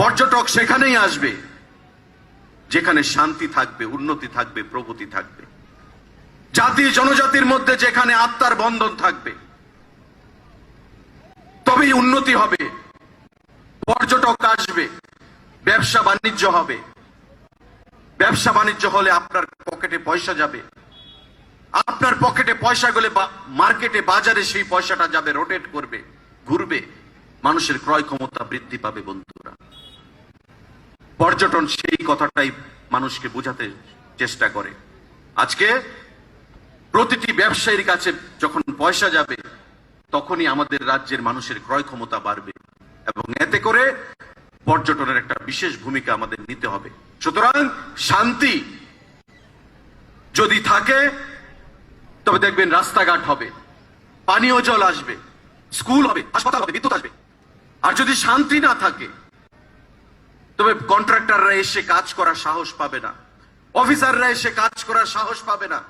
পর্যটক সেখানেই আসবে। যেখানে শান্তি থাকবে, উন্নতি থাকবে, প্রগতি থাকবে। জাতি জনজাতির মধ্যে যেখানে আত্মার বন্ধন থাকবে, তবেই উন্নতি হবে। পর্যটক আসবে, ব্যবসা বাণিজ্য হবে। ব্যবসা বাণিজ্য হলে আপনার পকেটে পয়সা যাবে। আপনার পকেটে পয়সা গেলে মার্কেটে, বাজারে সেই পয়সাটা যাবে, রোটেট করবে, ঘুরবে। মানুষের ক্রয় ক্ষমতা বৃদ্ধি পাবে বন্ধুরা। পর্যটন সেই কথাটাই মানুষকে বোঝাতে চেষ্টা করে। আজকে প্রতিটি ব্যবসায়ীর কাছে যখন পয়সা যাবে, তখনই আমাদের রাজ্যের মানুষের ক্রয় ক্ষমতা বাড়বে এবং এতে করে পর্যটনের একটা বিশেষ ভূমিকা আমাদের নিতে হবে। সুতরাং শান্তি যদি থাকে, তবে দেখবেন রাস্তাঘাট হবে, পানীয় জল আসবে, স্কুল হবে, হাসপাতাল হবে, বিদ্যুৎ আসবে। আর যদি শান্তি না থাকে তবে কন্ট্রাক্টররা এসে কাজ করার সাহস পাবে না। অফিসাররা এসে কাজ করার সাহস পাবে না।